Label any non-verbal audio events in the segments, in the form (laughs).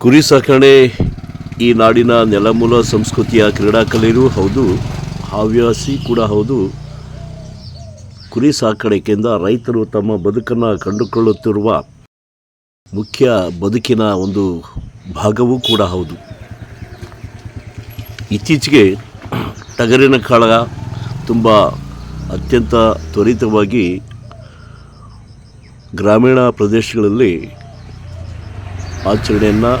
ಕುರಿ ಸಾಕಣೆ ಈ ನಾಡಿನ ನೆಲಮೂಲ ಸಂಸ್ಕೃತಿಯ ಕ್ರೀಡಾಕಲೆಯೂ ಹೌದು, ಹವ್ಯಾಸಿ ಕೂಡ ಹೌದು. ಕುರಿ ಸಾಕಾಣಿಕೆಯಿಂದ ರೈತರು ತಮ್ಮ ಬದುಕನ್ನು ಕಂಡುಕೊಳ್ಳುತ್ತಿರುವ ಮುಖ್ಯ ಬದುಕಿನ ಒಂದು ಭಾಗವೂ ಕೂಡ ಹೌದು. ಇತ್ತೀಚೆಗೆ ಟಗರಿನ ಕಾಳ ತುಂಬ ಅತ್ಯಂತ ತ್ವರಿತವಾಗಿ ಗ್ರಾಮೀಣ ಪ್ರದೇಶಗಳಲ್ಲಿ ಆಚರಣೆಯನ್ನು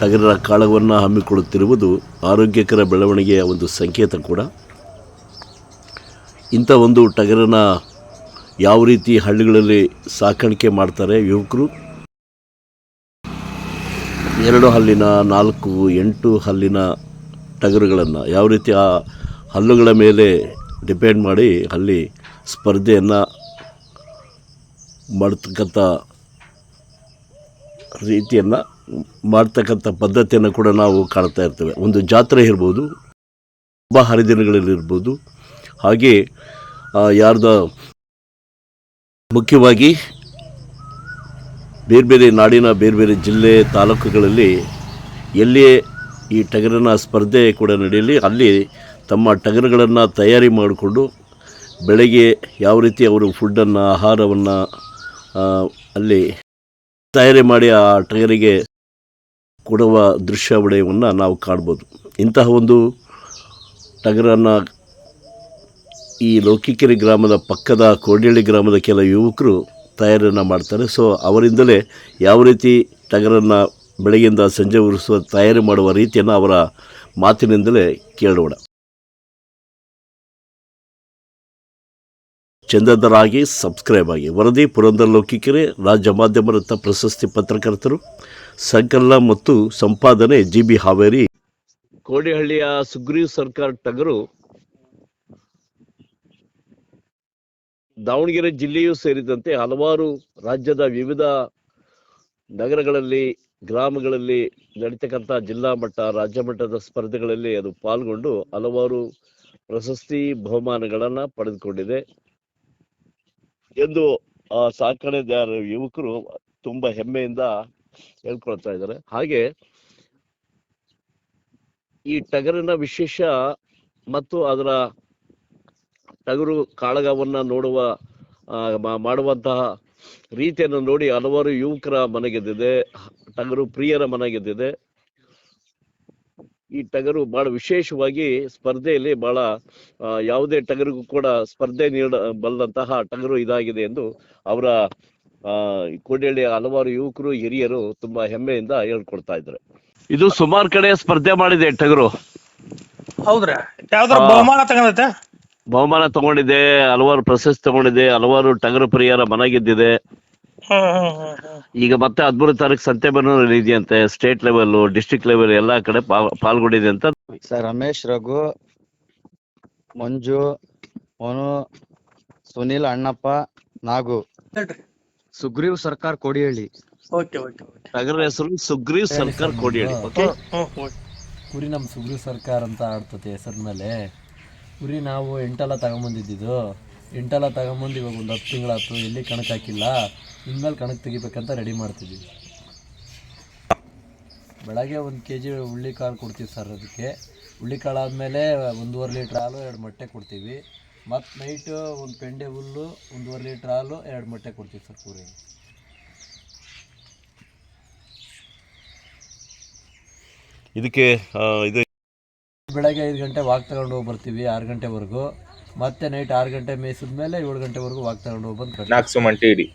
ಟಗರರ ಕಾಳವನ್ನು ಹಮ್ಮಿಕೊಳ್ಳುತ್ತಿರುವುದು ಆರೋಗ್ಯಕರ ಬೆಳವಣಿಗೆಯ ಒಂದು ಸಂಕೇತ ಕೂಡ. ಇಂಥ ಒಂದು ಟಗರನ ಯಾವ ರೀತಿ ಹಳ್ಳಿಗಳಲ್ಲಿ ಸಾಕಾಣಿಕೆ ಮಾಡ್ತಾರೆ ಯುವಕರು? ಎರಡು ಹಲ್ಲಿನ, ನಾಲ್ಕು, ಎಂಟು ಹಲ್ಲಿನ ಟಗರುಗಳನ್ನು ಯಾವ ರೀತಿ ಆ ಹಲ್ಲುಗಳ ಮೇಲೆ ಡಿಪೆಂಡ್ ಮಾಡಿ ಅಲ್ಲಿ ಸ್ಪರ್ಧೆಯನ್ನು ಮಾಡ್ತಕ್ಕಂಥ ರೀತಿಯನ್ನು ಮಾಡ್ತಕ್ಕಂಥ ಪದ್ಧತಿಯನ್ನು ಕೂಡ ನಾವು ಕಾಣ್ತಾ ಇರ್ತೇವೆ. ಒಂದು ಜಾತ್ರೆ ಇರ್ಬೋದು, ಹಬ್ಬ ಹರಿದಿನಗಳಲ್ಲಿರ್ಬೋದು ಹಾಗೆ ಯಾರ್ದ ಮುಖ್ಯವಾಗಿ ಬೇರೆ ಬೇರೆ ನಾಡಿನ ಬೇರೆ ಬೇರೆ ಜಿಲ್ಲೆ ತಾಲೂಕುಗಳಲ್ಲಿ ಎಲ್ಲಿಯೇ ಈ ಟಗರಿನ ಸ್ಪರ್ಧೆ ಕೂಡ ನಡೆಯಲಿ, ಅಲ್ಲಿ ತಮ್ಮ ಟಗರುಗಳನ್ನು ತಯಾರಿ ಮಾಡಿಕೊಂಡು ಬೆಳಗ್ಗೆ ಯಾವ ರೀತಿ ಅವರು ಫುಡ್ಡನ್ನು ಆಹಾರವನ್ನು ಅಲ್ಲಿ ತಯಾರಿ ಮಾಡಿ ಆ ಟಗರಿಗೆ ಕೊಡುವ ದೃಶ್ಯಾವಳಿಯನ್ನು ನಾವು ಕಾಣ್ಬೋದು. ಇಂತಹ ಒಂದು ಟಗರನ್ನು ಈ ಲೌಕಿಕೆರೆ ಗ್ರಾಮದ ಪಕ್ಕದ ಕೋಡಿಹಳ್ಳಿ ಗ್ರಾಮದ ಕೆಲ ಯುವಕರು ತಯಾರಿಯನ್ನು ಮಾಡ್ತಾರೆ. ಸೊ, ಅವರಿಂದಲೇ ಯಾವ ರೀತಿ ಟಗರನ್ನು ಬೆಳಗ್ಗೆಯಿಂದ ಸಂಜೆ ಉರಿಸುವ ತಯಾರಿ ಮಾಡುವ ರೀತಿಯನ್ನು ಅವರ ಮಾತಿನಿಂದಲೇ ಕೇಳೋಣ. ಚಂದದರಾಗಿ ಸಬ್ಸ್ಕ್ರೈಬ್ ಆಗಿ. ವರದಿ ಪುರಂದರ ಲೌಕಿಕರೆ, ರಾಜ್ಯ ಮಾಧ್ಯಮ ಪ್ರಶಸ್ತಿ ಪತ್ರಕರ್ತರು, ಸಂಕಲನ ಮತ್ತು ಸಂಪಾದನೆ ಜಿ ಬಿ ಹಾವೇರಿ. ಕೋಡಿಹಳ್ಳಿಯ ಸುಗ್ರೀವ್ ಸರ್ಕಾರ್ ಟಗರು ದಾವಣಗೆರೆ ಜಿಲ್ಲೆಯೂ ಸೇರಿದಂತೆ ಹಲವಾರು ರಾಜ್ಯದ ವಿವಿಧ ನಗರಗಳಲ್ಲಿ, ಗ್ರಾಮಗಳಲ್ಲಿ ನಡೀತಕ್ಕಂಥ ಜಿಲ್ಲಾ ಮಟ್ಟ, ರಾಜ್ಯ ಮಟ್ಟದ ಸ್ಪರ್ಧೆಗಳಲ್ಲಿ ಅದು ಪಾಲ್ಗೊಂಡು ಹಲವಾರು ಪ್ರಶಸ್ತಿ ಬಹುಮಾನಗಳನ್ನು ಪಡೆದುಕೊಂಡಿದೆ. ಎಂದು, ಆ ಸಾಕಣೆದಾರ ಯುವಕರು ತುಂಬಾ ಹೆಮ್ಮೆಯಿಂದ ಹೇಳ್ಕೊಳ್ತಾ ಇದ್ದಾರೆ. ಹಾಗೆ, ಈ ಟಗರಿನ ವಿಶೇಷ ಮತ್ತು ಅದರ ಟಗರು ಕಾಳಗವನ್ನ ನೋಡುವ ಮಾಡುವಂತಹ ರೀತಿಯನ್ನು ನೋಡಿ ಹಲವಾರು ಯುವಕರ ಮನೆಗೆದ್ದಿದೆ ಟಗರು ಪ್ರಿಯರ ಮನಗೆದ್ದಿದೆ ಈ ಟಗರು ಬಹಳ ವಿಶೇಷವಾಗಿ ಸ್ಪರ್ಧೆಯಲ್ಲಿ ಬಹಳ ಯಾವುದೇ ಟಗರಿಗೂ ಕೂಡ ಸ್ಪರ್ಧೆ ನೀಡ ಬಲ್ಲಂತಹ ಟಗರು ಇದಾಗಿದೆ ಎಂದು ಅವರ ಕೋಡಿಹಳ್ಳಿಯ ಹಲವಾರು ಯುವಕರು ಹಿರಿಯರು ತುಂಬಾ ಹೆಮ್ಮೆಯಿಂದ ಹೇಳ್ಕೊಡ್ತಾ ಇದ್ದಾರೆ. ಇದು ಸುಮಾರು ಕಡೆ ಸ್ಪರ್ಧೆ ಮಾಡಿದೆ ಟಗರು. ಹೌದ್ರಾ? ಯಾವ್ದಾರ ಬಹುಮಾನ ತಗೊಂಡೈತೆ ಬಹುಮಾನ ತಗೊಂಡಿದೆ ಹಲವಾರು ಪ್ರಶಸ್ತಿ ತಗೊಂಡಿದೆ ಹಲವಾರು ಟಗರು ಪ್ರಿಯರ ಮನ ಗೆದ್ದಿದೆ. (laughs) ಈಗ ಮತ್ತೆ ಹದಿಮೂರು ತಾರೀಕು ಸಂತೆಬೆನ್ನೂರಲ್ಲಿ ಇದೆಯಂತೆ ಸ್ಟೇಟ್ ಲೆವೆಲ್ ಡಿಸ್ಟ್ರಿಕ್ಟ್ ಲೆವೆಲ್ ಎಲ್ಲಾ ಕಡೆ ಪಾ- ಪಾಲ್ಗೊಂಡಿದೆ ಅಂತ. ಸರ್ ರಮೇಶ್ ರಘು ಮಂಜು ಮನು ಸುನಿಲ್ ಅಣ್ಣಪ್ಪ ನಾಗು. ಹೇಳ್ರಿ. ಸುಗ್ರೀವ್ ಸರ್ಕಾರ್ ಕೋಡಿಹಳ್ಳಿ. ಓಕೆ ಓಕೆ ಹೆಸರು ಸುಗ್ರೀವ್ ಸರ್ಕಾರ್ ಕೋಡಿಹಳ್ಳಿ ಓಕೆ ಹ್ಮ್ ಓಕೆ ಕುರಿ ನಮ್ಮ ಸುಗ್ರೀವ್ ಸರ್ಕಾರ ಅಂತ ಆಡ್ತತೆ ಹೆಸರ ಮೇಲೆ ಕುರಿ ನಾವು ಎಂಟೆಲ್ಲ ತಗೊಂಬಂದಿದ್ದು. ಎಂಟೆಲ್ಲ ತಗೊಂಬಂದು ಇವಾಗ ಒಂದು ಹತ್ತು ತಿಂಗಳಾಯ್ತು ಎಲ್ಲಿ ಕಣಕ್ಕೆ ಹಾಕಿಲ್ಲ. ಇನ್ಮೇಲೆ ಕಣಕ್ಕೆ ತೆಗಿಬೇಕಂತ ರೆಡಿ ಮಾಡ್ತಿದ್ದೀವಿ ಬೆಳಗ್ಗೆ ಒಂದು ಕೆ ಜಿ ಹುಳ್ಳಿ ಕಾಳು ಕೊಡ್ತೀವಿ ಸರ್ ಅದಕ್ಕೆ ಹುಳ್ಳಿ ಕಾಳು ಆದಮೇಲೆ ಒಂದೂವರೆ ಲೀಟ್ರ್ ಹಾಲು ಎರಡು ಮೊಟ್ಟೆ ಕೊಡ್ತೀವಿ. ಮತ್ತು ನೈಟು ಒಂದು ಪೆಂಡೆ ಹುಲ್ಲು ಒಂದೂವರೆ ಲೀಟ್ರ್ ಹಾಲು ಎರಡು ಮೊಟ್ಟೆ ಕೊಡ್ತೀವಿ ಸರ್ ಪೂರಿ. ಇದಕ್ಕೆ ಇದು ಬೆಳಗ್ಗೆ ಐದು ಗಂಟೆ ವಾಕ್ ತಗೊಂಡು ಹೋಗಿ ಬರ್ತೀವಿ ಆರು ಗಂಟೆವರೆಗೂ. ಮತ್ತೆ ನೈಟ್ ಆರು ಗಂಟೆ ಮೇಯಿಸಿದ ಮೇಲೆ ಏಳು ಗಂಟೆವರೆಗೂ ವಾಕ್ ತಗೊಂಡು ಹೋಗಿ ಬಂದು ಕಟ್ಟಿ ನಾಲ್ಕು ಸುಮನ್ ಟಿಡಿ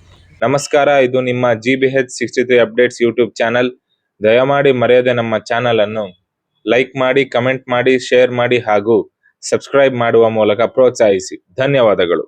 ನಮಸ್ಕಾರ, ಇದು ನಿಮ್ಮ G B H sixty three updates YouTube channel ದಯಮಾಡಿ ಮರೆಯದೆ ನಮ್ಮ ಚಾನಲ್ ಅನ್ನು ಲೈಕ್ ಮಾಡಿ ಕಮೆಂಟ್ ಮಾಡಿ ಶೇರ್ ಮಾಡಿ ಹಾಗೂ ಸಬ್ಸ್ಕ್ರೈಬ್ ಮಾಡುವ ಮೂಲಕ ಪ್ರೋತ್ಸಾಹಿಸಿ. ಧನ್ಯವಾದಗಳು.